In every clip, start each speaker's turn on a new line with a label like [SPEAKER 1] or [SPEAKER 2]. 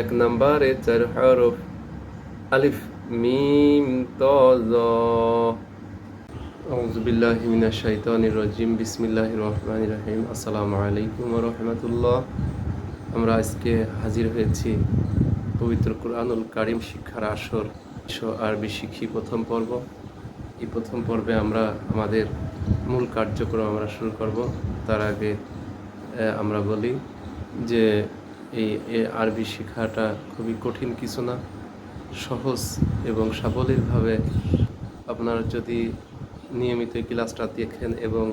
[SPEAKER 1] এক নম্বরে চার হরফ আলিফ, মিম, ত, জ। আউযুবিল্লাহি মিনাশ শাইতানির রাজিম, বিসমিল্লাহির রহমানির রহিম। আসসালামু আলাইকুম ওয়া আমরা আজকে হাজির হয়েছি পবিত্র কোরআনুল কারিম শিক্ষার আসর আরবি শিখি প্রথম পর্ব। এই প্রথম পর্বে আমরা আমাদের মূল কার্যক্রম আমরা শুরু করব। তার আগে আমরা বলি যে এই আরবি শেখাটা খুবই কঠিন কিছু না, সহজ এবং সাবলীলভাবে আপনারা যদি নিয়মিত ক্লাসটা দেখেন এবং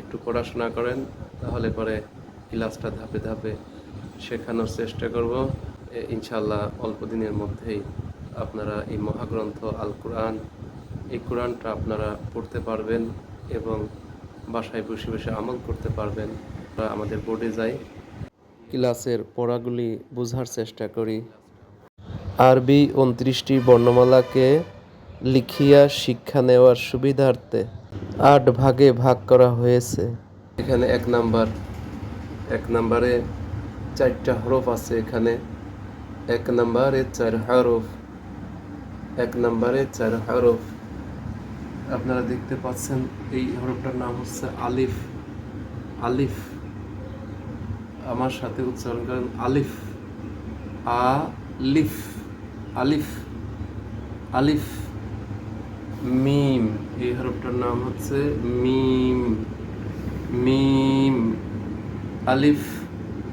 [SPEAKER 1] একটু পড়াশোনা করেন, তাহলে পরে ক্লাসটা ধাপে ধাপে শেখানোর চেষ্টা করব। ইনশাল্লাহ অল্প দিনের মধ্যেই আপনারা এই মহাগ্রন্থ আল কোরআন, এই কোরআনটা আপনারা পড়তে পারবেন এবং বাসায় বসে বসে আমল করতে পারবেন। আমাদের বোর্ডে যাই। ক্লাসের পড়াগুলি বোঝার চেষ্টা করি। আরবি উনত্রিশটি বর্ণমালাকে লিখিয়া শিক্ষা নেওয়ার সুবিধার্থে আট ভাগে ভাগ করা হয়েছে। এখানে এক নাম্বার, এক নাম্বারে চারটা হরফ আছে এখানে। এক নাম্বারে চার হরফ, এক নাম্বারে চার হরফ। আপনারা দেখতে পাচ্ছেন এই হরফটার নাম হচ্ছে আলিফ আলিফ। আমার সাথে উচ্চারণ করেন আলিফ। আলিফ আলিফ। আলিফ। মিম। এই হরফটার নাম হচ্ছে মিম। মিম। আলিফ।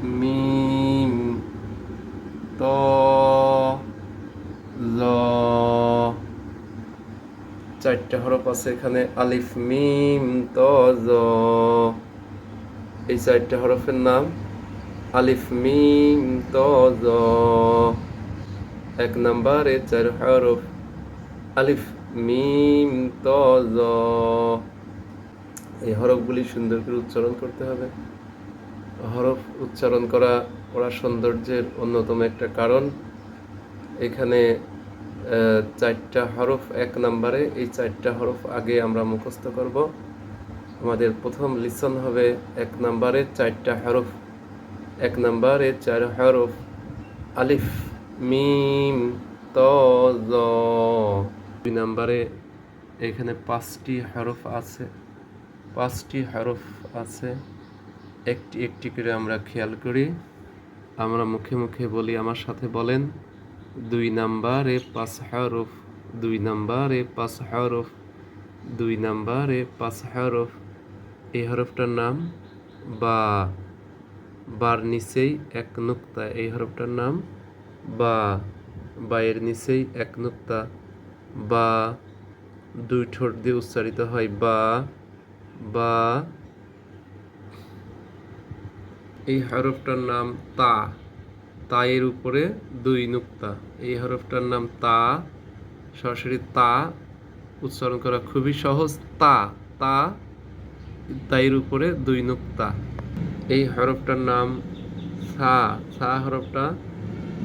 [SPEAKER 1] মিম। ত। ল। চারটা হরফ আছে এখানে। আলিফ, মিম, ত, জ। এই চারটা হরফের নাম আলিফ মিম ত জ এক নাম্বারে চার হরফ। আলিফ মিম ত জ এই হরফগুলি সুন্দর করে উচ্চারণ করতে হবে। হরফ উচ্চারণ করা পড়া সৌন্দর্যের অন্যতম একটা কারণ। এখানে চারটা হরফ এক নাম্বারে। এই চারটা হরফ আগে আমরা মুখস্থ করব। আমাদের প্রথম লিসন হবে এক নাম্বারে চারটা হরফ এক নাম্বারে চার হরফ আলিফ, মিম, ত দুই নাম্বারে এখানে পাঁচটি হরফ আছে। পাঁচটি হরফ আছে। একটি একটি করে আমরা খেয়াল করি। আমরা মুখে মুখে বলি, আমার সাথে বলেন। দুই নাম্বারে পাঁচ হরফ, দুই নাম্বারে পাঁচ হরফ, দুই নাম্বারে পাঁচ হরফ। এই হরফটার নাম বা। বার নিচেই এক নুক্তা, এই হরফটার নাম বা, বায়ের নিচেই এক নুক্তা, বা, দুই ঠোঁট দিয়ে উচ্চারিত হয় বা বা। এই হরফটার নাম তা, তায়ের উপরে দুই নুক্তা, এই হরফটার নাম তা, সরাসরি তা, উচ্চারণ করা খুবই সহজ, তা তা তাইয়ের উপরে দুই নুক্তা। এই হরফটার নাম সা সা হরফটা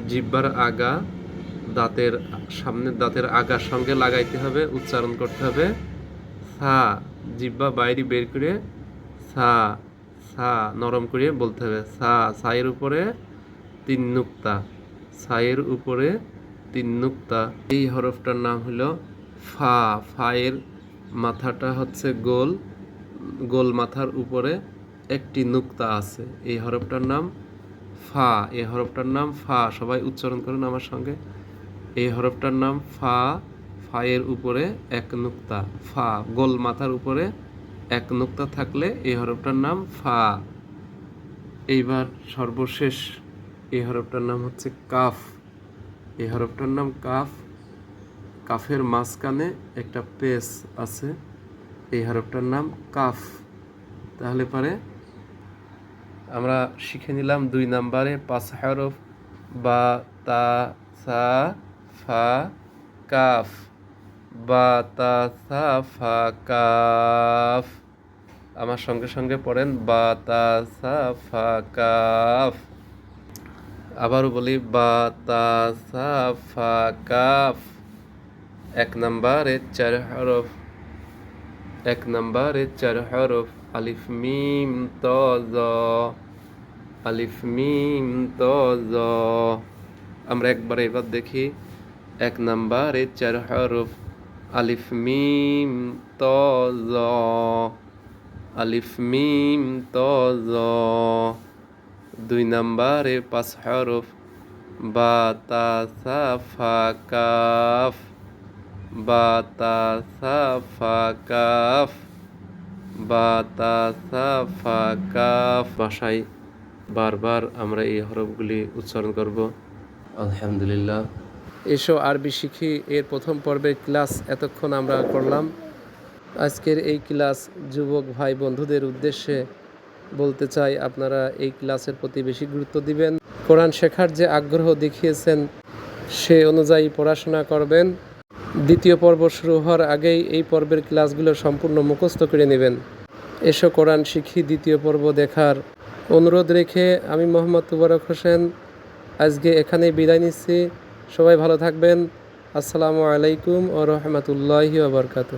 [SPEAKER 1] জিব্বার আগা, দাঁতের সামনের দাঁতের আগার সঙ্গে লাগাইতে হবে, উচ্চারণ করতে হবে। সা, জিব্বা বাইরে বের করে সা সা নরম করে বলতে হবে। সা, সায়ের উপরে তিন নুক্তা, সায়ের উপরে তিন নুক্তা। এই হরফটার নাম হলো ফা ফায়ের মাথাটা হচ্ছে গোল গোল মাথার উপরে একটি নুক্তা আছে। এই হরফটার নাম ফা, এই হরফটার নাম ফা। সবাই উচ্চারণ করুন আমার সঙ্গে। এই হরফটার নাম ফা, ফায়ের উপরে এক নুক্তা। ফা, গোল মাথার উপরে এক নুক্তা থাকলে এই হরফটার নাম ফা। এইবার সর্বশেষ এই হরফটার নাম হচ্ছে কাফ। এই হরফটার নাম কাফ, কাফের মাঝখানে একটা পেস আছে। এই হরফটার নাম কাফ। তাহলে পরে আমরা শিখে নিলাম দুই নাম্বারে পাঁচ হরফ, বা, তা, সা, ফা, কাফ। বা, তা, সা, ফা, কাফ। আমার সঙ্গে সঙ্গে পড়েন, বা, তা, সা, ফা, কাফ। আবারও বলি, বা, তা, সা, ফা, কাফ। এক নাম্বারে চার হরফ, এক নাম্বারে চার হরফ। আলিফ মিম ত জ আলিফ মিম ত জ আমরা একবার এবার দেখি, এক নাম্বারে চার হরফ, আলিফ মিম ত জ আলিফ মিম ত জ দুই নাম্বারে পাঁচ হরফ বা তা সা ফা কাফ বা তা কাফ। বা তা ফা কাফ ভাষায় বারবার আমরা এই হরফগুলি উচ্চারণ করব। আলহামদুলিল্লাহ। এসো আরবি শিখি এর প্রথম পর্বের ক্লাস এতক্ষণ আমরা করলাম। আজকের এই ক্লাস যুবক ভাই বন্ধুদের উদ্দেশ্যে বলতে চাই আপনারা এই ক্লাসের প্রতি বেশি গুরুত্ব দিবেন। কোরআন শেখার যে আগ্রহ দেখিয়েছেন সে অনুযায়ী পড়াশোনা করবেন। দ্বিতীয় পর্ব শুরু হওয়ার আগেই এই পর্বের ক্লাসগুলো সম্পূর্ণ মুখস্থ করে নেবেন। এসো কোরআন শিখি দ্বিতীয় পর্ব দেখার অনুরোধ রেখে আমি মোহাম্মদ তুবারক হোসেন। আজকে এখানে বিদায় নিচ্ছি। সবাই ভালো থাকবেন। আসসালামু আলাইকুম ও রহমতুল্লাহি ওবরকাতু